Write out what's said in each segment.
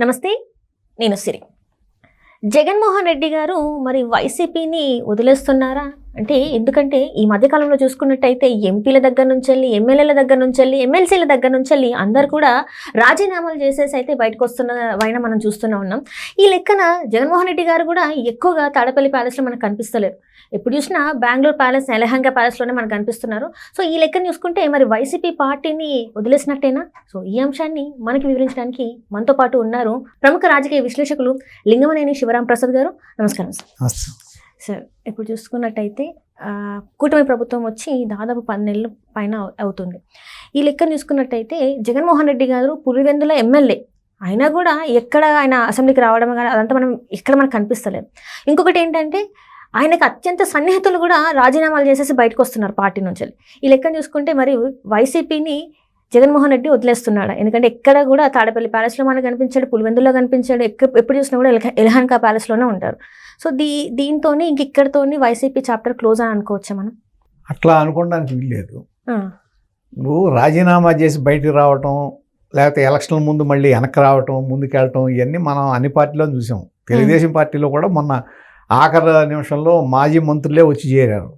నమస్తే నేను సిరి. జగన్మోహన్ రెడ్డి గారు మరి వైసీపీని వదిలేస్తున్నారా? అంటే ఎందుకంటే ఈ మధ్యకాలంలో చూసుకున్నట్టయితే ఎంపీల దగ్గర నుంచి వెళ్ళి ఎమ్మెల్యేల దగ్గర నుంచి వెళ్ళి ఎమ్మెల్సీల దగ్గర నుంచి వెళ్ళి అందరు కూడా రాజీనామాలు చేసేసి అయితే బయటకు వస్తున్న వైన మనం చూస్తూనే ఉన్నాం. ఈ లెక్కన జగన్మోహన్ రెడ్డి గారు కూడా ఎక్కువగా తాడపల్లి ప్యాలెస్లో మనకు కనిపిస్తలేరు. ఎప్పుడు చూసినా బెంగళూరు ప్యాలెస్ ఎలహంగా ప్యాలెస్లోనే మనకు కనిపిస్తున్నారు. సో ఈ లెక్కను చూసుకుంటే మరి వైసీపీ పార్టీని వదిలేసినట్టేనా? సో ఈ అంశాన్ని మనకి వివరించడానికి మనతో పాటు ఉన్నారు ప్రముఖ రాజకీయ విశ్లేషకులు లింగమనేని శివరాం ప్రసాద్ గారు. నమస్కారం సార్. సార్ ఇప్పుడు చూసుకున్నట్టయితే కూటమి ప్రభుత్వం వచ్చి దాదాపు పన్నెళ్ళు పైన అవుతుంది. ఈ లెక్కను చూసుకున్నట్టయితే జగన్మోహన్ రెడ్డి గారు పులివెందుల ఎమ్మెల్యే. అయినా కూడా ఎక్కడ ఆయన అసెంబ్లీకి రావడం కానీ అదంతా మనం ఎక్కడ మనకు కనిపిస్తలేదు. ఇంకొకటి ఏంటంటే ఆయనకు అత్యంత సన్నిహితులు కూడా రాజీనామాలు చేసేసి బయటకు వస్తున్నారు పార్టీ నుంచి. ఈ లెక్కను చూసుకుంటే మరి వైసీపీని జగన్మోహన్ రెడ్డి వదిలేస్తున్నాడు. ఎందుకంటే ఎక్కడ కూడా తాడపల్లి ప్యాలెస్లో మనకు కనిపించాడు పులివెందులో కనిపించాడు ఎక్క ఎప్పుడు చూసినా కూడా ఎలహ- ప్యాలెస్లోనే ఉంటారు. సో దీ దీంతో ఇంక ఇక్కడతోని వైసీపీ చాప్టర్ క్లోజ్ అని అనుకోవచ్చా మనం? అట్లా అనుకోవడానికి వీల్లేదు నువ్వు రాజీనామా చేసి బయటికి రావటం లేకపోతే ఎలక్షన్ల ముందు మళ్ళీ వెనక్కి రావటం ముందుకెళ్ళటం ఇవన్నీ మనం అన్ని పార్టీలో చూసాం. తెలుగుదేశం పార్టీలో కూడా మొన్న ఆఖరి నిమిషంలో మాజీ మంత్రులే వచ్చి చేరారు.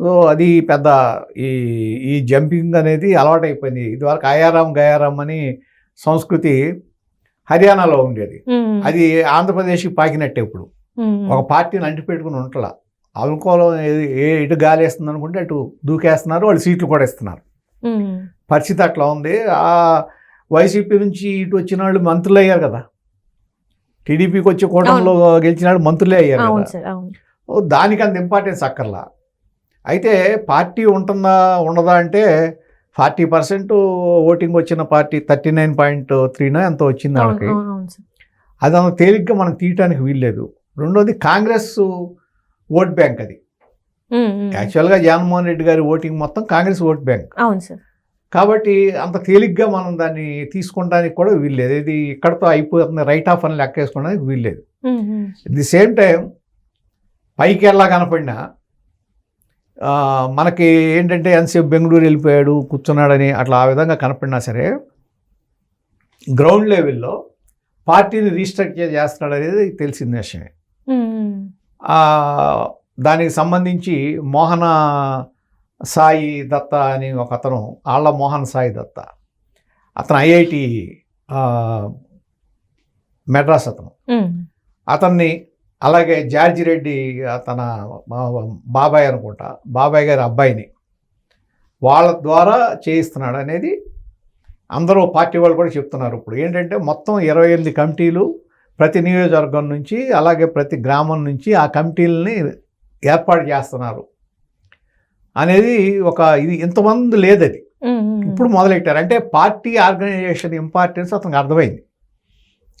సో అది పెద్ద ఈ ఈ జంపింగ్ అనేది అలవాటైపోయింది. ఇదివరకు అయారాం గయారాం అని సంస్కృతి హర్యానాలో ఉండేది. అది ఆంధ్రప్రదేశ్కి పాకినట్టే ఇప్పుడు. ఒక పార్టీని అంటిపెట్టుకుని ఉంటలా. అనుకూలం ఏది- ఏ ఇటు గాలి వేస్తుంది అనుకుంటే అటు దూకేస్తున్నారు వాళ్ళు సీట్లు కూడా ఇస్తున్నారు పరిస్థితి అట్లా ఉంది. ఆ వైసీపీ నుంచి ఇటు వచ్చిన వాళ్ళు మంత్రులు అయ్యారు కదా. టీడీపీకి వచ్చి కూటమిలో గెలిచిన వాళ్ళు మంత్రులే అయ్యారు కదా. దానికి అంత ఇంపార్టెన్స్ అక్కర్లా. అయితే పార్టీ ఉంటుందా ఉండదా అంటే ఫార్టీ పర్సెంట్ ఓటింగ్ వచ్చిన పార్టీ థర్టీ నైన్ పాయింట్ త్రీనో ఎంత వచ్చింది వాళ్ళకి. అది అంత తేలిగ్గా మనం తీయటానికి వీల్లేదు. రెండోది కాంగ్రెస్ ఓట్ బ్యాంక్ అది. యాక్చువల్గా జగన్మోహన్ రెడ్డి గారి ఓటింగ్ మొత్తం కాంగ్రెస్ ఓట్ బ్యాంక్. అవును సార్. కాబట్టి అంత తేలిగ్గా మనం దాన్ని తీసుకోవడానికి కూడా వీల్లేదు. ఇది ఇక్కడతో అయిపోతుంది రైట్ ఆఫ్ అని లెక్కేసుకోవడానికి వీల్లేదు. Um, um, at the same time పైకి ఎలా కనపడినా మనకి ఏంటంటే ఎంతసేపు బెంగళూరు వెళ్ళిపోయాడు కూర్చున్నాడని అట్లా ఆ విధంగా కనపడినా సరే గ్రౌండ్ లెవెల్లో పార్టీని రీస్ట్రక్చర్ చేస్తున్నాడు అనేది తెలిసిన విషయమే. దానికి సంబంధించి మోహన సాయి దత్త అని ఒక అతను ఆళ్ళ మోహన్ సాయి దత్త. అతను ఐఐటి మెడ్రాస్ అతను. అతన్ని అలాగే జార్జి రెడ్డి తన బాబాయ్ అనుకుంటా బాబాయ్ గారి అబ్బాయిని వాళ్ళ ద్వారా చేయిస్తున్నాడు అనేది అందరూ పార్టీ వాళ్ళు కూడా చెప్తున్నారు. ఇప్పుడు ఏంటంటే మొత్తం ఇరవై ఎనిమిది కమిటీలు ప్రతి నియోజకవర్గం నుంచి అలాగే ప్రతి గ్రామం నుంచి ఆ కమిటీలని ఏర్పాటు చేస్తున్నారు. అనేది ఒక ఇది ఇంతమంది లేదు అది ఇప్పుడు మొదలెట్టారు. అంటే పార్టీ ఆర్గనైజేషన్ ఇంపార్టెన్స్ అతనికి అర్థమైంది.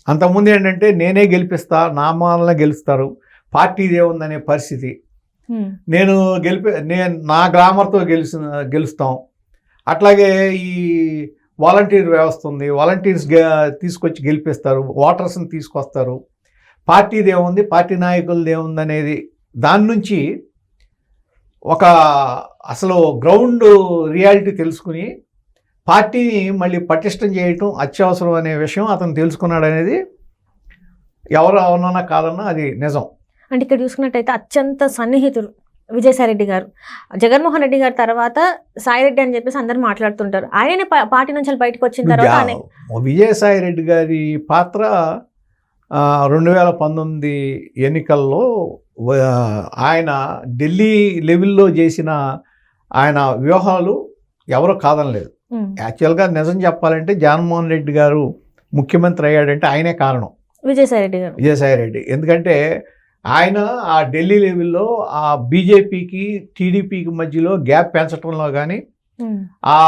అంతకుముందు ఏంటంటే నేనే గెలిపిస్తా నా మూలన గెలుస్తారు పార్టీది ఏముందనే పరిస్థితి. నేను గెలిపి నేను నా గ్రామర్తో గెలిచి గెలుస్తాం. అట్లాగే ఈ వాలంటీర్ వ్యవస్థ ఉంది వాలంటీర్స్ తీసుకొచ్చి గెలిపిస్తారు ఓటర్స్ని తీసుకొస్తారు. పార్టీది ఏముంది? పార్టీ నాయకులది ఏముంది అనేది దాని నుంచి ఒక అసలు గ్రౌండ్ రియాలిటీ తెలుసుకుని పార్టీని మళ్ళీ పటిష్టం చేయటం అత్యవసరం అనే విషయం అతను తెలుసుకున్నాడు అనేది ఎవరు అవునన్నా కాదన్నా అది నిజం. అంటే ఇక్కడ చూసుకున్నట్టయితే అత్యంత సన్నిహితులు. విజయసాయి రెడ్డి గారు. జగన్మోహన్ రెడ్డి గారి తర్వాత సాయి రెడ్డి అని చెప్పేసి అందరు మాట్లాడుతుంటారు. ఆయనే పా- పార్టీ నుంచి బయటకు వచ్చిన తర్వాత ఆయన జా- విజయసాయి రెడ్డి గారి పాత్ర రెండు వేల పంతొమ్మిది ఎన్నికల్లో ఆయన ఢిల్లీ లెవెల్లో చేసిన ఆయన వ్యూహాలు ఎవరు కాదనలేదు. యాక్చువల్గా నిజం చెప్పాలంటే జగన్మోహన్ రెడ్డి గారు ముఖ్యమంత్రి అయ్యాడంటే ఆయనే కారణం. విజయసాయి రెడ్డి గారు. విజయసాయి రెడ్డి ఎందుకంటే ఆయన ఆ ఢిల్లీ లెవెల్లో ఆ బీజేపీకి టీడీపీకి మధ్యలో గ్యాప్ పెంచడంలో కానీ ఆ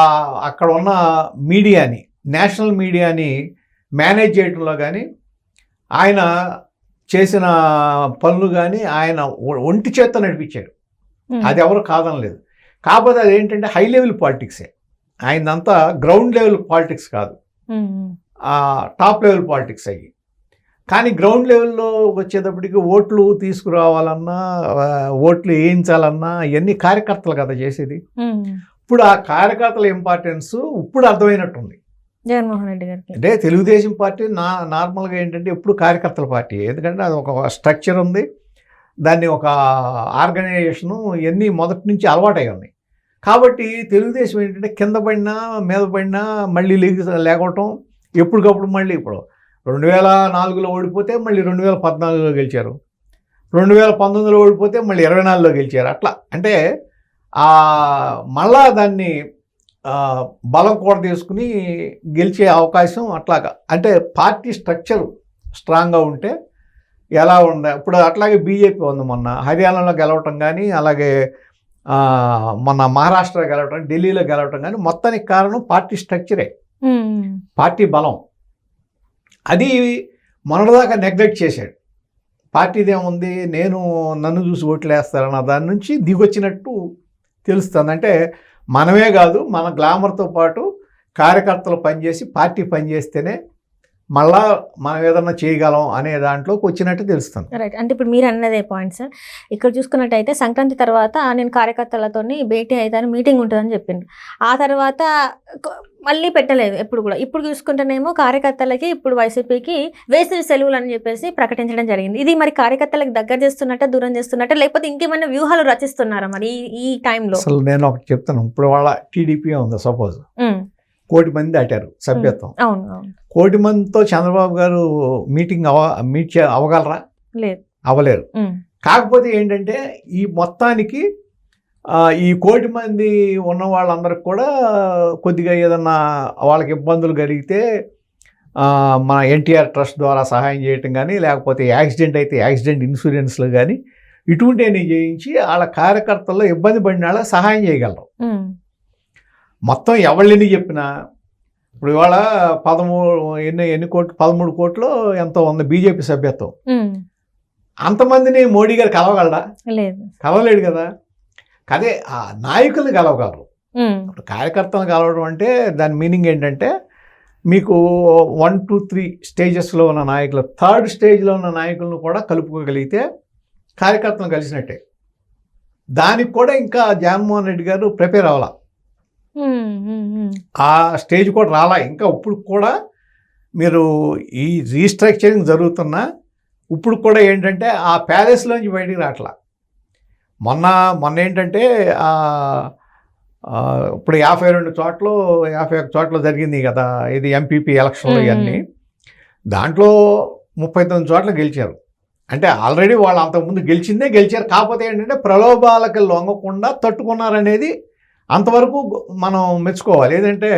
అక్కడ ఉన్న మీడియాని నేషనల్ మీడియాని మేనేజ్ చేయడంలో కానీ ఆయన చేసిన పనులు కానీ ఆయన ఒంటి చేత్త నడిపించాడు. అది ఎవరు కాదనలేదు. కాకపోతే అది ఏంటంటే హై లెవెల్ పాలిటిక్సే. ఆయనంతా గ్రౌండ్ లెవెల్ పాలిటిక్స్ కాదు. టాప్ లెవెల్ పాలిటిక్స్ అయ్యి. కానీ గ్రౌండ్ లెవెల్లో వచ్చేటప్పటికి ఓట్లు తీసుకురావాలన్నా ఓట్లు వేయించాలన్నా ఇవన్నీ కార్యకర్తలు కదా చేసేది. ఇప్పుడు ఆ కార్యకర్తల ఇంపార్టెన్స్ ఇప్పుడు అర్థమైనట్టుంది. జగన్మోహన్ రెడ్డి గారికి. అంటే తెలుగుదేశం పార్టీ నా నార్మల్గా ఏంటంటే ఎప్పుడు కార్యకర్తల పార్టీ. ఎందుకంటే అది ఒక స్ట్రక్చర్ ఉంది. దాన్ని ఒక ఆర్గనైజేషను ఇవన్నీ మొదటి నుంచి అలవాటై ఉన్నాయి. కాబట్టి తెలుగుదేశం ఏంటంటే కింద పడినా మీద పడినా మళ్ళీ లేగి లేకపోవటం ఎప్పటికప్పుడు మళ్ళీ ఇప్పుడు రెండు వేల నాలుగులో ఓడిపోతే మళ్ళీ రెండు వేల పద్నాలుగులో గెలిచారు. రెండు వేల పంతొమ్మిదిలో ఓడిపోతే మళ్ళీ ఇరవై నాలుగులో గెలిచారు. అట్లా. అంటే మళ్ళా దాన్ని బలం కూడా తీసుకుని గెలిచే అవకాశం అట్లాగా. అంటే పార్టీ స్ట్రక్చర్ స్ట్రాంగ్గా ఉంటే ఎలా ఉండ ఇప్పుడు అట్లాగే బీజేపీ ఉంది మొన్న. హర్యానాలో గెలవటం కానీ అలాగే ఆ, మొన్న మహారాష్ట్ర గెలవటం ఢిల్లీలో గెలవటం కానీ మొత్తానికి కారణం పార్టీ స్ట్రక్చరే. పార్టీ బలం. అది మొన్నటిదాకా నెగ్లెక్ట్ చేశాడు. పార్టీదేముంది నేను నన్ను చూసి ఓట్లు వేస్తారన్న దాని నుంచి దిగొచ్చినట్టు తెలుస్తుంది. అంటే మనమే కాదు మన గ్లామర్తో పాటు కార్యకర్తలు పనిచేసి పార్టీ పనిచేస్తేనే మళ్ళా మనం ఏదన్నా చేయగలం అనే దాంట్లోకి వచ్చినట్టు తెలుస్తుంది. రైట్ అంటే ఇప్పుడు మీరు అన్నదే పాయింట్ సార్ ఇక్కడ చూసుకున్నట్టయితే సంక్రాంతి తర్వాత నేను కార్యకర్తలతో భేటీ అవుతాను మీటింగ్ ఉంటుందని చెప్పిండు. ఆ తర్వాత మళ్ళీ పెట్టలేదు ఎప్పుడు కూడా. ఇప్పుడు చూసుకుంటేనేమో కార్యకర్తలకి ఇప్పుడు వైసీపీకి వేసవి సెలవులు అని చెప్పేసి ప్రకటించడం జరిగింది. ఇది మరి కార్యకర్తలకు దగ్గర చేస్తున్నట్ట దూరం చేస్తున్నట్ట లేకపోతే ఇంకేమైనా వ్యూహాలు రచిస్తున్నారా మరి ఈ- టైంలో అసలు నేను ఒకటి చెప్తాను. ఇప్పుడు వాళ్ళ టీడీపీ ఉంది సపోజ్ కోటి మంది దాటారు సభ్యత్వం. అవును అవును. కోటి మందితో చంద్రబాబు గారు మీటింగ్ అవ మీట్ చే అవగలరా లేదు. అవ్వలేరు. కాకపోతే ఏంటంటే ఈ మొత్తానికి ఈ కోటి మంది ఉన్న వాళ్ళందరికి కూడా కొద్దిగా ఏదన్నా వాళ్ళకి ఇబ్బందులు కలిగితే మన ఎన్టీఆర్ ట్రస్ట్ ద్వారా సహాయం చేయటం కానీ లేకపోతే యాక్సిడెంట్ అయితే యాక్సిడెంట్ ఇన్సూరెన్స్లు కానీ ఇటువంటివన్నీ చేయించి వాళ్ళ కార్యకర్తల్లో ఇబ్బంది పడిన వాళ్ళకి సహాయం చేయగలరు. మొత్తం ఎవళ్ళని చెప్పినా ఇప్పుడు ఇవాళ పదమూడు ఎన్ని ఎన్ని కోట్లు పదమూడు కోట్లు ఎంతో ఉంది బీజేపీ సభ్యత్వం. అంతమందిని మోడీ గారు కలవగలడా? లేదు. కలవలేడు కదా. అదే ఆ నాయకుల్ని కలవగలరు. ఇప్పుడు కార్యకర్తలను కలవడం అంటే దాని మీనింగ్ ఏంటంటే మీకు వన్ టూ త్రీ స్టేజెస్లో ఉన్న నాయకులు థర్డ్ స్టేజ్లో ఉన్న నాయకులను కూడా కలుపుకోగలిగితే కార్యకర్తలను కలిసినట్టే. దానికి కూడా ఇంకా జగన్మోహన్ రెడ్డి గారు ప్రిపేర్ అవ్వాల. ఆ స్టేజ్ కూడా రాలా. ఇంకా ఇప్పుడు కూడా మీరు ఈ రీస్ట్రక్చరింగ్ జరుగుతున్నా ఇప్పుడు కూడా ఏంటంటే ఆ ప్యాలెస్లోంచి బయటికి రావట్లా మొన్న మొన్న ఏంటంటే ఇప్పుడు యాభై రెండు చోట్ల యాభై ఒక చోట్ల జరిగింది కదా ఇది ఎంపీపీ ఎలక్షన్లు. ఇవన్నీ. దాంట్లో ముప్పై తొమ్మిది చోట్ల గెలిచారు. అంటే ఆల్రెడీ వాళ్ళు అంతకుముందు గెలిచిందే గెలిచారు. కాకపోతే ఏంటంటే ప్రలోభాలకు లొంగకుండా తట్టుకున్నారనేది అంతవరకు మనం మెచ్చుకోవాలి. ఏంటంటే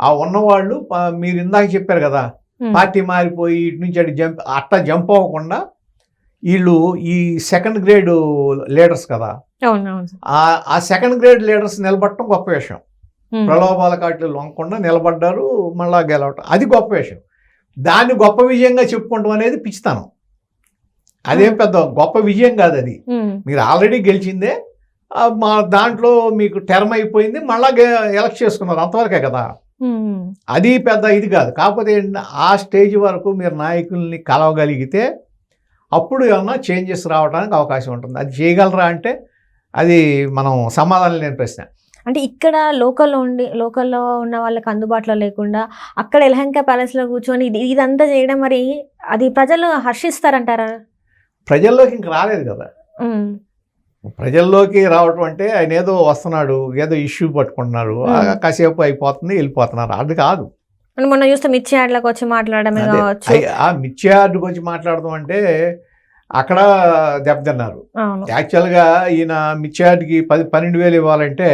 ఆ ఉన్నవాళ్ళు మీరు ఇందాక చెప్పారు కదా పార్టీ మారిపోయి ఇటు నుంచి అటు జంప్ అట్లా జంప్ అవ్వకుండా వీళ్ళు ఈ సెకండ్ గ్రేడ్ లీడర్స్ కదా. ఆ ఆ సెకండ్ గ్రేడ్ లీడర్స్ నిలబడటం గొప్ప విషయం. ప్రలోభాల కాట్లు లొంగకుండా నిలబడ్డారు మళ్ళా గెలవటం. అది గొప్ప విషయం. దాన్ని గొప్ప విజయంగా చెప్పుకోవటం అనేది పిచ్చితనం. అదేం పెద్ద గొప్ప విజయం కాదు అది మీరు ఆల్రెడీ గెలిచిందే మా దాంట్లో మీకు టర్మ్ అయిపోయింది మళ్ళా ఎలక్ట్ చేసుకున్నారు అంతవరకే కదా. అది పెద్ద ఇది కాదు. కాకపోతే ఏంటంటే ఆ స్టేజ్ వరకు మీరు నాయకుల్ని కలవగలిగితే అప్పుడు ఏమన్నా చేంజెస్ రావడానికి అవకాశం ఉంటుంది. అది చేయగలరా అంటే అది మనం సమాధానం లేని ప్రశ్న. అంటే ఇక్కడ లోకల్లో ఉండి లోకల్లో ఉన్న వాళ్ళకి అందుబాటులో లేకుండా అక్కడ ఎలహంక ప్యాలెస్లో కూర్చొని ఇది ఇదంతా చేయడం మరి అది ప్రజలు హర్షిస్తారంటారా? ప్రజల్లోకి ఇంక రాలేదు కదా. ప్రజల్లోకి రావటం అంటే ఆయన ఏదో వస్తున్నాడు ఏదో ఇష్యూ పట్టుకుంటున్నారు. కాసేపు అయిపోతుంది వెళ్ళిపోతున్నారు. అది కాదు. మనం మొన్న చూస్తే మిర్చి యాడ్లకు వచ్చి మాట్లాడమే ఆ మిర్చియార్డు గురించి మాట్లాడదాం అంటే అక్కడ దెబ్బతిన్నారు. యాక్చువల్గా ఈయన మిర్చియార్డుకి పది పన్నెండు వేలు ఇవ్వాలంటే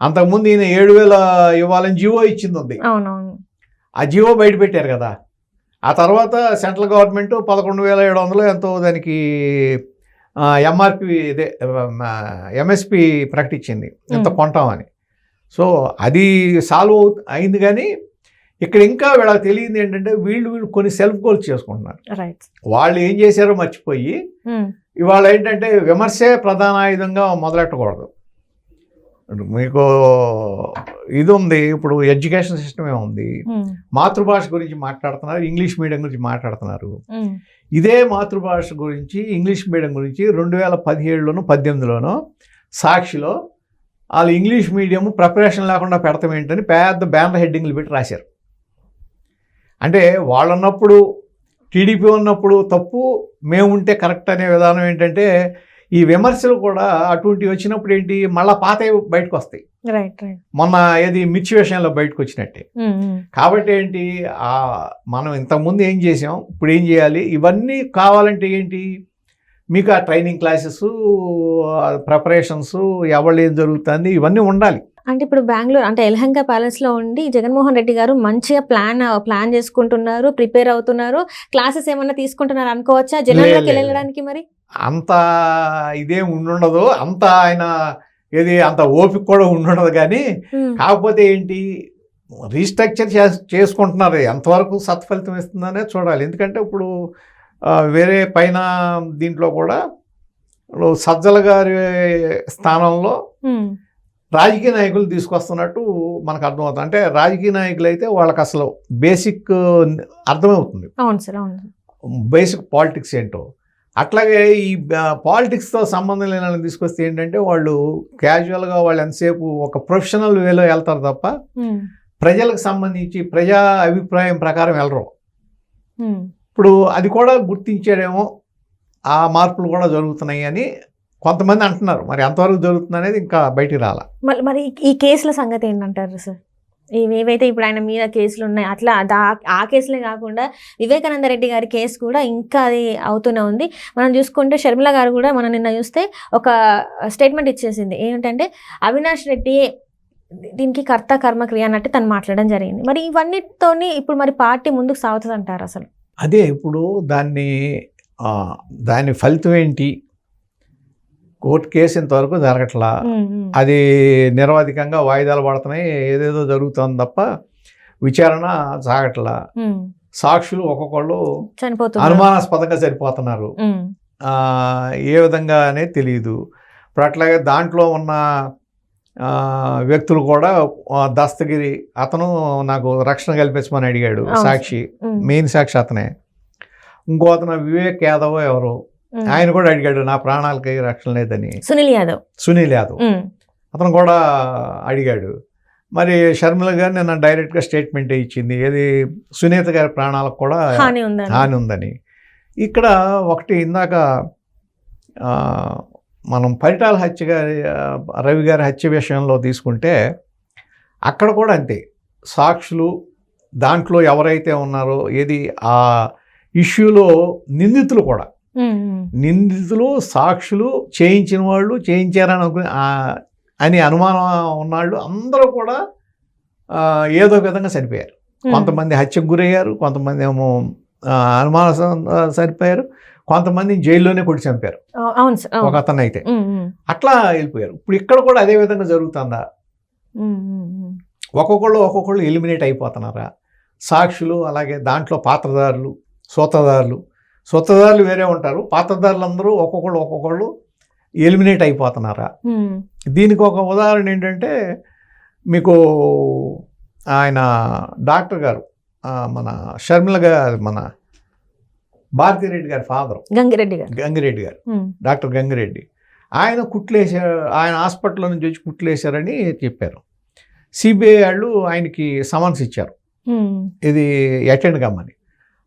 అంతకుముందు ఈయన ఏడు వేల ఇవ్వాలని జీవో ఇచ్చింది ఉంది ఆ జీవో బయట పెట్టారు కదా. ఆ తర్వాత సెంట్రల్ గవర్నమెంట్ పదకొండు వేల ఏడు వందలు ఎంతో దానికి ఎంఆర్పి ఇదే ఎంఎస్పి ప్రకటించింది. ఎంత. కొంటామని. సో అది సాల్వ్ అవు అయింది కానీ ఇక్కడ ఇంకా వీళ్ళకి తెలియంది ఏంటంటే వీళ్ళు వీళ్ళు కొన్ని సెల్ఫ్ గోల్స్ చేసుకుంటున్నారు. వాళ్ళు ఏం చేశారో మర్చిపోయి ఇవాళ ఏంటంటే విమర్శే ప్రధాన ఆయుధంగా మొదలెట్టకూడదు. మీకు ఇది ఉంది ఇప్పుడు ఎడ్యుకేషన్ సిస్టమే ఉంది మాతృభాష గురించి మాట్లాడుతున్నారు ఇంగ్లీష్ మీడియం గురించి మాట్లాడుతున్నారు. ఇదే మాతృభాష గురించి ఇంగ్లీష్ మీడియం గురించి రెండు వేల పదిహేడులోనూ పద్దెనిమిదిలోనో సాక్షిలో వాళ్ళు ఇంగ్లీష్ మీడియం ప్రిపరేషన్ లేకుండా పెడతాం ఏంటని పెద్ద బ్యానర్ హెడ్డింగ్లు పెట్టి రాశారు. అంటే వాళ్ళన్నప్పుడు టీడీపీ ఉన్నప్పుడు తప్పు మేము ఉంటే కరెక్ట్ అనే విధానం ఏంటంటే ఈ విమర్శలు కూడా అటువంటివి వచ్చినప్పుడు ఏంటి మళ్ళీ పాత బయటకు వస్తాయి. మొన్న ఏది మిర్చి విషయంలో బయటకు వచ్చినట్టే. కాబట్టి ఏంటి? ఆ మనం ఇంతకుముందు ఏం చేసాం? ఇప్పుడు ఏం చేయాలి? ఇవన్నీ కావాలంటే ఏంటి? మీకు ఆ ట్రైనింగ్ క్లాసెస్ ప్రిపరేషన్స్ ఎవరు ఏం జరుగుతుంది? ఇవన్నీ ఉండాలి. అంటే ఇప్పుడు బెంగళూరు అంటే ఎల్హంగా ప్యాలెస్లో ఉండి జగన్మోహన్ రెడ్డి గారు మంచిగా ప్లాన్ ప్లాన్ చేసుకుంటున్నారు ప్రిపేర్ అవుతున్నారు. క్లాసెస్ ఏమన్నా తీసుకుంటున్నారు అనుకోవచ్చా? జనాల్లోకి లేదు. వెళ్ళడానికి మరి? అంత ఇదేం ఉండుండదు అంత ఆయన ఏది అంత ఓపిక కూడా ఉండుండదు కానీ కాకపోతే ఏంటి? రీస్ట్రక్చర్ చేసుకుంటున్నారు. ఎంతవరకు సత్ఫలితం ఇస్తుందనే చూడాలి. ఎందుకంటే ఇప్పుడు వేరే పైన దీంట్లో కూడా సజ్జల గారి స్థానంలో రాజకీయ నాయకులు తీసుకొస్తున్నట్టు మనకు అర్థమవుతుంది. అంటే రాజకీయ నాయకులు అయితే వాళ్ళకి అసలు బేసిక్ అర్థమవుతుంది. అవును సార్ అవును బేసిక్ పాలిటిక్స్ ఏంటో. అట్లాగే ఈ పాలిటిక్స్తో సంబంధం లేని వాళ్ళని తీసుకొస్తే ఏంటంటే వాళ్ళు క్యాజువల్గా వాళ్ళు ఎంతసేపు ఒక ప్రొఫెషనల్ వేలో వెళ్తారు తప్ప ప్రజలకు సంబంధించి ప్రజా అభిప్రాయం ప్రకారం వెళ్ళరు. ఇప్పుడు అది కూడా గుర్తించాడేమో ఆ మార్పులు కూడా జరుగుతున్నాయి అని కొంతమంది అంటున్నారు. మరి ఎంతవరకు జరుగుతుంది అనేది ఇంకా బయటికి రాల. మరి మరి ఈ కేసుల సంగతి ఏంటంటారు సార్? ఏవైతే ఇప్పుడు ఆయన మీద కేసులు ఉన్నాయి అట్లా దా- ఆ కేసులే కాకుండా వివేకానంద రెడ్డి గారి కేసు కూడా ఇంకా అది అవుతూనే ఉంది. మనం చూసుకుంటే షర్మిల గారు కూడా మనం నిన్న చూస్తే ఒక స్టేట్మెంట్ ఇచ్చేసింది. ఏంటంటే అవినాష్ రెడ్డి దీనికి కర్త కర్మ క్రియ అన్నట్టు తను మాట్లాడడం జరిగింది. మరి ఇవన్నిటితోని ఇప్పుడు మరి పార్టీ ముందుకు సాగుతుంది అంటారు అసలు? అదే ఇప్పుడు దాన్ని దాని ఫలితం ఏంటి? కోర్టు కేసు ఇంతవరకు జరగట్లా. అది నిరవధికంగా వాయిదాలు పడుతున్నాయి. ఏదేదో జరుగుతుంది తప్ప విచారణ సాగట్లా. సాక్షులు ఒక్కొక్కళ్ళు అనుమానాస్పదంగా సరిపోతున్నారు. ఏ విధంగా అనేది తెలియదు ఇప్పుడు అట్లాగే దాంట్లో ఉన్న వ్యక్తులు కూడా దస్తగిరి అతను నాకు రక్షణ కల్పించమని అడిగాడు. సాక్షి. మెయిన్ సాక్షి అతనే. ఇంకో అతను వివేక్ యాదవ్ ఎవరు. ఆయన కూడా అడిగాడు నా ప్రాణాలకి రక్షణ లేదని. సునీల్ యాదవ్. సునీల్ యాదవ్. అతను కూడా అడిగాడు మరి షర్మిల గారు నిన్న డైరెక్ట్గా స్టేట్మెంట్ ఇచ్చింది ఏది సునీత గారి ప్రాణాలకు కూడా హాని ఉందని. ఇక్కడ ఒకటి ఇందాక మనం పరిటాల హత్య గారి రవి గారి హత్య విషయంలో తీసుకుంటే అక్కడ కూడా అంతే. సాక్షులు దాంట్లో ఎవరైతే ఉన్నారో ఏది ఆ ఇష్యూలో నిందితులు కూడా. నిందితులు సాక్షులు చేయించిన వాళ్ళు చేయించారని అనుకుని అని అనుమానం ఉన్నాళ్ళు అందరూ కూడా ఏదో విధంగా చనిపోయారు. కొంతమంది హత్యకు గురయ్యారు కొంతమంది ఏమో అనుమానం సరిపోయారు కొంతమంది జైల్లోనే కొట్టి చంపారు. ఒక. అతను అయితే. అట్లా వెళ్ళిపోయారు. ఇప్పుడు ఇక్కడ కూడా అదే విధంగా జరుగుతుందా. ఒక్కొక్కళ్ళు ఒక్కొక్కళ్ళు ఎలిమినేట్ అయిపోతున్నారా? సాక్షులు అలాగే దాంట్లో పాత్రదారులు సూత్రధారులు సూత్రధారులు వేరే ఉంటారు. పాత్రధారులు అందరూ ఒక్కొక్కళ్ళు ఒక్కొక్కళ్ళు ఎలిమినేట్ అయిపోతున్నారా? దీనికి ఒక ఉదాహరణ ఏంటంటే మీకు ఆయన డాక్టర్ గారు మన షర్మిల గారు మన భారతిరెడ్డి గారి ఫాదర్. గంగిరెడ్డి గారు. గంగిరెడ్డి గారు. డాక్టర్ గంగిరెడ్డి. ఆయన కుట్లేశారు ఆయన హాస్పిటల్ నుంచి వచ్చి కుట్లేశారని చెప్పారు. సిబిఐ వాళ్ళు ఆయనకి సమన్స్ ఇచ్చారు. ఇది అటెండ్ కమ్మని.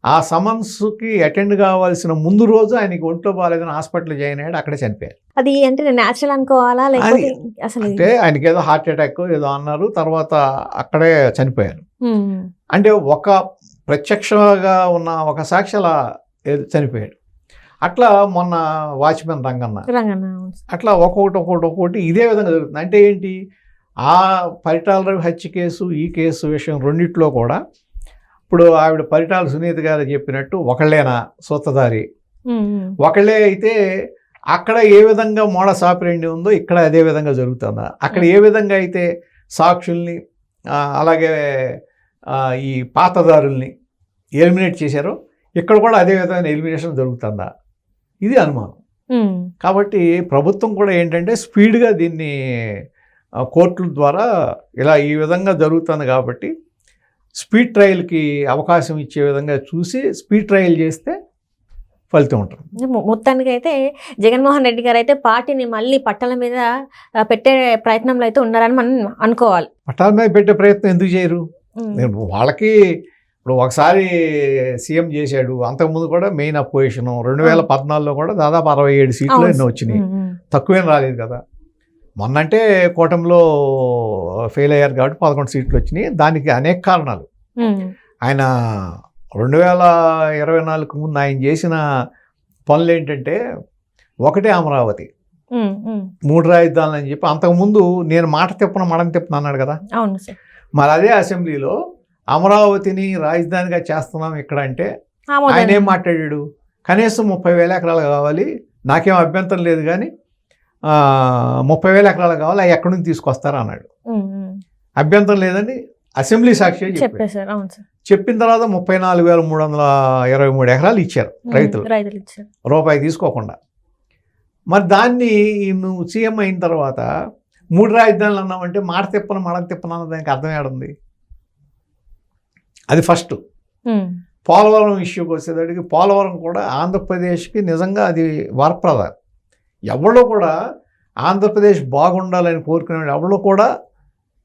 ఆ సమన్స్కి అటెండ్ కావాల్సిన ముందు రోజు ఆయనకి ఒంట్లో బాగాలేదని హాస్పిటల్ జాయిన్ అయ్యాడు అక్కడే చనిపోయారు. అది అంటే న్యాచురల్ అనుకోవాలా లేకపోతే అసలు అంటే ఆయనకి ఏదో హార్ట్ అటాక్ ఏదో అన్నారు తర్వాత అక్కడే చనిపోయారు. అంటే ఒక ప్రత్యక్షంగా ఉన్న ఒక సాక్షి అలా చనిపోయాడు. అట్లా మొన్న వాచ్మెన్ రంగన్న. అట్లా ఒక్కొక్కటి ఒక్కొక్కటి ఒక్కొక్కటి ఇదే విధంగా జరుగుతుంది. అంటే ఏంటి? ఆ పరిటాల రవి హత్య కేసు ఈ కేసు విషయం రెండిట్లో కూడా ఇప్పుడు ఆవిడ పరిటాల సునీత గారు చెప్పినట్టు ఒకళ్ళేనా సూత్రధారి ఒకళ్ళే అయితే అక్కడ ఏ విధంగా మోడ సాపిరెండి ఉందో ఇక్కడ అదే విధంగా జరుగుతుందా? అక్కడ ఏ విధంగా అయితే సాక్షుల్ని అలాగే ఈ పాతదారుల్ని ఎలిమినేట్ చేశారో ఇక్కడ కూడా అదే విధమైన ఎలిమినేషన్ జరుగుతుందా? ఇది అనుమానం. కాబట్టి ప్రభుత్వం కూడా ఏంటంటే స్పీడ్గా దీన్ని కోర్టుల ద్వారా ఇలా ఈ విధంగా జరుగుతుంది కాబట్టి స్పీడ్ ట్రయల్కి అవకాశం ఇచ్చే విధంగా చూసి స్పీడ్ ట్రయల్ చేస్తే ఫలితం ఉంటుంది. మొత్తానికి అయితే జగన్మోహన్ రెడ్డి గారు అయితే పార్టీని మళ్ళీ పట్టల మీద పెట్టే ప్రయత్నంలో అయితే ఉన్నారని మనం అనుకోవాలి. పట్టాల మీద పెట్టే ప్రయత్నం ఎందుకు చేయరు? వాళ్ళకి ఇప్పుడు ఒకసారి సీఎం చేశాడు అంతకుముందు కూడా మెయిన్ అపోజిషన్ రెండు వేల పద్నాలుగులో కూడా దాదాపు అరవై ఏడు సీట్లు. ఎన్నో వచ్చినాయి. తక్కువేం రాలేదు కదా. మొన్నంటే కూటమిలో ఫెయిల్ అయ్యారు కాబట్టి పదకొండు సీట్లు వచ్చినాయి. దానికి అనేక కారణాలు. ఆయన రెండు వేల ఇరవై నాలుగు ముందు ఆయన చేసిన పనులు ఏంటంటే ఒకటే అమరావతి. మూడు రాజధానులు అని చెప్పి అంతకుముందు నేను మాట తిప్పను మడం తిప్పను అన్నాడు కదా. అవును సార్. మరి అదే అసెంబ్లీలో అమరావతిని రాజధానిగా చేస్తున్నాం ఇక్కడ అంటే. ఆయన ఏం మాట్లాడాడు? కనీసం ముప్పై వేల ఎకరాలు కావాలి నాకేం అభ్యంతరం లేదు కానీ ముప్పై వేల ఎకరాలు కావాలి అవి ఎక్కడి నుంచి తీసుకొస్తారా అన్నాడు. అభ్యంతరం లేదని అసెంబ్లీ సాక్షి చెప్పాడు చెప్పేశారు. అవును సార్. చెప్పిన తర్వాత ముప్పై నాలుగు వేల మూడు వందల ఇరవై మూడు ఎకరాలు ఇచ్చారు రైతులు. రైతులు ఇచ్చారు. రూపాయి తీసుకోకుండా. మరి దాన్ని నువ్వు సీఎం అయిన తర్వాత మూడు రాజధానులు అన్నామంటే మాట తిప్పను మడ తిప్పను అన్న దానికి అర్థం ఏడుంది? అది ఫస్ట్. పోలవరం ఇష్యూకి వచ్చేటడికి పోలవరం కూడా ఆంధ్రప్రదేశ్కి నిజంగా అది వరప్రద. ఎవరో కూడా ఆంధ్రప్రదేశ్ బాగుండాలని కోరుకునే ఎవరో కూడా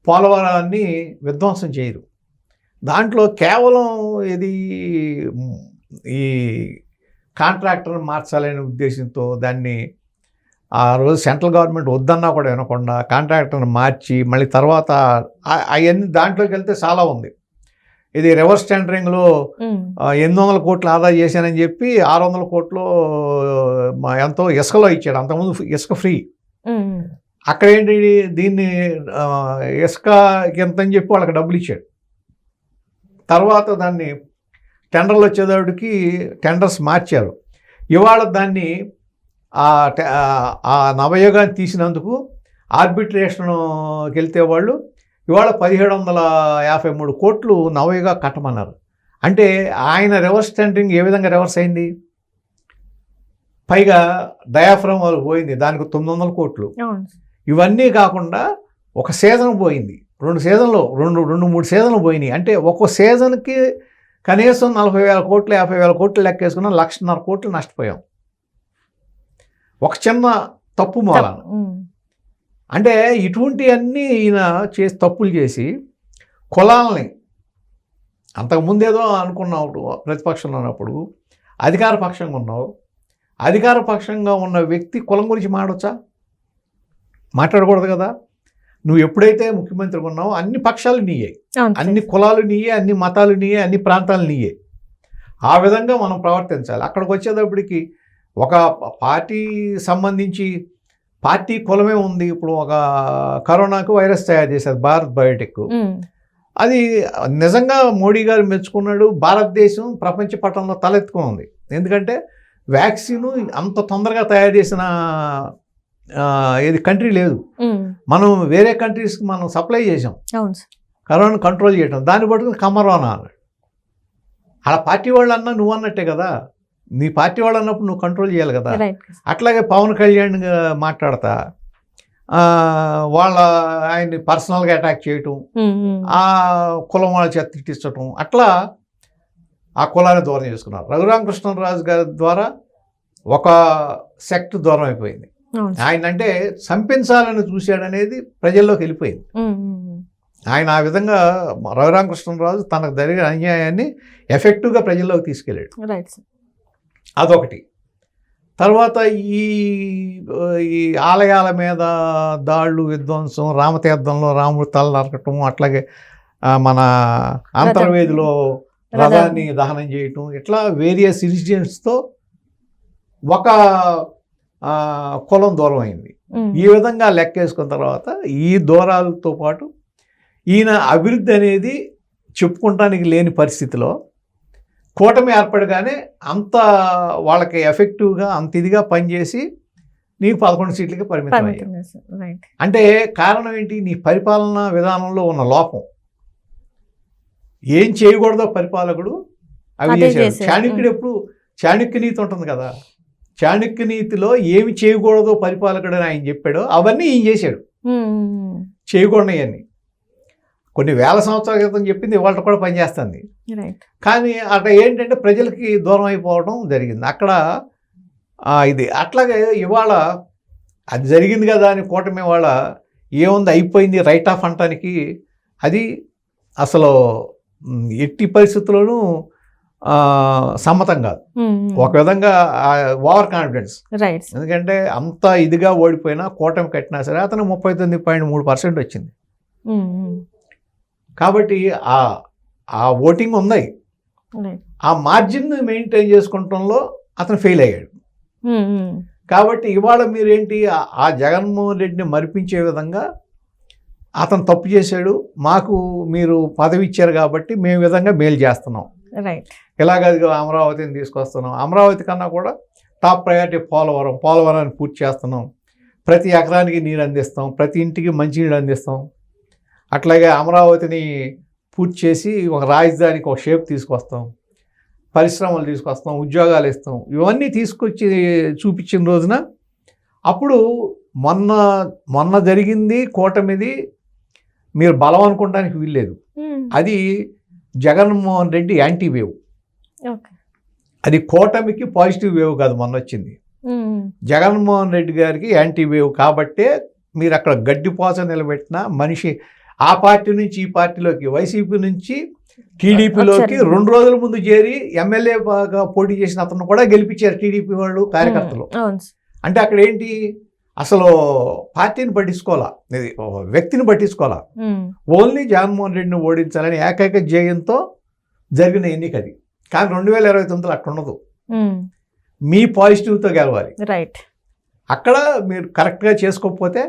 పోలవరాన్ని విధ్వంసం చేయరు. దాంట్లో కేవలం ఇది ఈ కాంట్రాక్టర్ని మార్చాలనే ఉద్దేశంతో దాన్ని ఆ రోజు సెంట్రల్ గవర్నమెంట్ వద్దన్నా కూడా వినకుండా కాంట్రాక్టర్ని మార్చి మళ్ళీ తర్వాత అవన్నీ దాంట్లోకి వెళ్తే చాలా ఉంది. ఇది రివర్స్ టెండరింగ్లో ఎనిమిది వందల కోట్లు ఆదా చేశానని చెప్పి ఆరు వందల కోట్లు మా ఎంతో ఇసుకలో ఇచ్చాడు. అంతకుముందు ఇసుక ఫ్రీ. అక్కడ ఏంటి దీన్ని ఆ, ఇసుక ఎంత అని చెప్పి వాళ్ళకి డబ్బులు ఇచ్చాడు. తర్వాత దాన్ని టెండర్లు వచ్చేదాడికి టెండర్స్ మార్చారు. ఇవాళ దాన్ని ఆ నవయోగాన్ని తీసినందుకు ఆర్బిట్రేషన్కి వెళ్తే వాళ్ళు ఇవాళ పదిహేడు వందల యాభై మూడు కోట్లు నవయుగా కట్టమన్నారు. అంటే ఆయన రివర్స్ టెండరింగ్ ఏ విధంగా రివర్స్ అయింది? పైగా డయాఫ్రమ్ వాళ్ళు పోయింది. దానికి తొమ్మిది వందల కోట్లు. ఇవన్నీ కాకుండా ఒక సీజన్ పోయింది. రెండు సీజన్లు రెండు రెండు మూడు సీజన్లు పోయినాయి. అంటే ఒక్కో సీజన్కి కనీసం నలభై వేల కోట్లు యాభై వేల కోట్లు లెక్కేసుకున్న లక్షన్నర కోట్లు నష్టపోయాం. ఒక చిన్న తప్పు మూలాన. అంటే ఇటువంటివన్నీ ఈయన చేసి తప్పులు చేసి కులాలని అంతకుముందు ఏదో అనుకున్నావు ప్రతిపక్షంలో ఉన్నప్పుడు అధికార పక్షంగా ఉన్నావు. అధికార పక్షంగా ఉన్న వ్యక్తి కులం గురించి మాడవచ్చా మాట్లాడకూడదు కదా. నువ్వు ఎప్పుడైతే ముఖ్యమంత్రిగా ఉన్నావో అన్ని పక్షాలు నీయే. అన్ని కులాలు నీయే అన్ని మతాలు నీయే అన్ని ప్రాంతాలు నీయే. ఆ విధంగా మనం ప్రవర్తించాలి. అక్కడికి వచ్చేటప్పటికి ఒక పార్టీ సంబంధించి పార్టీ కులమే ఉంది. ఇప్పుడు ఒక కరోనాకు వైరస్ తయారు చేశారు భారత్ బయోటెక్. అది నిజంగా మోడీ గారు మెచ్చుకున్నాడు. భారతదేశం ప్రపంచ పటంలో తలెత్తుకుని ఉంది ఎందుకంటే వ్యాక్సిన్ అంత తొందరగా తయారు చేసిన ఏది కంట్రీ లేదు. మనం వేరే కంట్రీస్కి మనం సప్లై చేసాం. కరోనా కంట్రోల్ చేయటం. దాన్ని పట్టుకుని కమరోనా అన్నాడు. అలా పార్టీ వాళ్ళు అన్నా నువ్వు అన్నట్టే కదా. నీ పార్టీ వాళ్ళు అన్నప్పుడు నువ్వు కంట్రోల్ చేయాలి కదా. అట్లాగే పవన్ కళ్యాణ్ మాట్లాడతా. వాళ్ళ ఆయన్ని పర్సనల్గా అటాక్ చేయటం. ఆ కులం వాళ్ళ చేత తిట్టించటం. అట్లా ఆ కులాన్ని దూరం చేసుకున్నారు. రఘురామకృష్ణరాజు గారి ద్వారా ఒక సెక్ట్ దూరం అయిపోయింది. ఆయన అంటే చంపించాలని చూశాడనేది ప్రజల్లోకి వెళ్ళిపోయింది. ఆయన ఆ విధంగా రఘురామకృష్ణరాజు తనకు జరిగిన అన్యాయాన్ని ఎఫెక్టివ్గా ప్రజల్లోకి తీసుకెళ్ళాడు. అదొకటి. తర్వాత ఈ ఈ ఆలయాల మీద దాళ్ళు విధ్వంసం రామతీర్థంలో రాముడు తల నరకటం అట్లాగే మన అంతర్వేదిలో రథాన్ని. దహనం చేయటం ఇట్లా వేరియస్ ఇన్సిడెంట్స్తో ఒక కులం దూరం అయింది. ఈ విధంగా లెక్కేసుకున్న తర్వాత ఈ దూరాలతో పాటు ఈయన అభివృద్ధి అనేది చెప్పుకుంటానికి లేని పరిస్థితిలో కూటమి ఏర్పడగానే అంత వాళ్ళకి ఎఫెక్టివ్గా అంత ఇదిగా పనిచేసి నీకు పదకొండు సీట్లకి పరిమితం అయ్యాయి అంటే కారణం ఏంటి? నీ పరిపాలనా విధానంలో ఉన్న లోపం. ఏం చేయకూడదో పరిపాలకుడు అవి చేశాడు. చాణక్యుడు ఎప్పుడు? చాణక్య నీతి ఉంటుంది కదా. చాణక్య నీతిలో ఏమి చేయకూడదో పరిపాలకుడు అని ఆయన చెప్పాడో అవన్నీ ఈయన చేశాడు. చేయకూడనివన్నీ కొన్ని వేల సంవత్సరాల క్రితం చెప్పింది ఇవాళ కూడా పనిచేస్తుంది కానీ అక్కడ ఏంటంటే ప్రజలకి దూరం అయిపోవడం జరిగింది. అక్కడ ఇది అట్లాగే ఇవాళ అది జరిగింది కదా అని కూటమి ఇవాళ ఏముంది అయిపోయింది రైట్ ఆఫ్ అంటానికి అది అసలు ఎట్టి పరిస్థితుల్లోనూ సమ్మతం కాదు. ఒక విధంగా ఓవర్ కాన్ఫిడెన్స్. రైట్ ఎందుకంటే అంత ఇదిగా ఓడిపోయినా కూటమి కట్టినా సరే అతను ముప్పై తొమ్మిది పాయింట్ మూడు పర్సెంట్ వచ్చింది. కాబట్టి ఆ ఆ ఓటింగ్ ఉంది. ఆ మార్జిన్ మెయింటైన్ చేసుకుంటంలో అతను ఫెయిల్ అయ్యాడు. కాబట్టి ఇవాళ మీరేంటి ఆ- జగన్మోహన్ రెడ్డిని మరిపించే విధంగా అతను తప్పు చేశాడు. మాకు మీరు పదవి ఇచ్చారు కాబట్టి మేము విధంగా మేలు చేస్తున్నాం. రైట్ ఇలాగదిగా అమరావతిని తీసుకొస్తున్నాం. అమరావతి కన్నా కూడా టాప్ ప్రయారిటీ పోలవరం. పోలవరాన్ని పూర్తి చేస్తున్నాం. ప్రతి ఎకరానికి నీరు అందిస్తాం. ప్రతి ఇంటికి మంచినీళ్ళు అందిస్తాం. అట్లాగే అమరావతిని పూర్తి చేసి ఒక రాజధానికి ఒక షేప్ తీసుకొస్తాం. పరిశ్రమలు తీసుకొస్తాం. ఉద్యోగాలు ఇస్తాం. ఇవన్నీ తీసుకొచ్చి చూపించిన రోజున అప్పుడు మొన్న మొన్న జరిగింది కూటమిది మీరు బలం అనుకోవడానికి వీల్లేదు. అది జగన్మోహన్ రెడ్డి యాంటీ వేవ్. అది కూటమికి పాజిటివ్ వేవ్ కాదు మొన్న వచ్చింది జగన్మోహన్ రెడ్డి గారికి యాంటీ వేవ్ కాబట్టే మీరు అక్కడ గడ్డిపోస నిలబెట్టిన మనిషి ఆ పార్టీ నుంచి ఈ పార్టీలోకి వైసీపీ నుంచి టీడీపీలోకి. రెండు రోజుల ముందు చేరి ఎమ్మెల్యే బాగా పోటీ చేసిన అతను కూడా గెలిపించారు టీడీపీ వాళ్ళు కార్యకర్తలు. అంటే అక్కడ ఏంటి? అసలు పార్టీని పట్టించుకోవాలా? ఇది వ్యక్తిని పట్టించుకోవాలా? ఓన్లీ జగన్మోహన్ రెడ్డిని ఓడించాలని ఏకైక జయంతో జరిగిన ఎన్నిక అది. కానీ రెండు వేల ఇరవై తొమ్మిదిలో అట్లా ఉండదు. మీ పాజిటివ్తో గెలవాలి. రైట్. అక్కడ మీరు కరెక్ట్గా చేసుకోకపోతే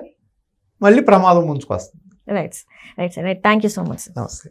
మళ్ళీ ప్రమాదం ముంచుకొస్తుంది. Right. Right right. Thank you so much నమస్తే.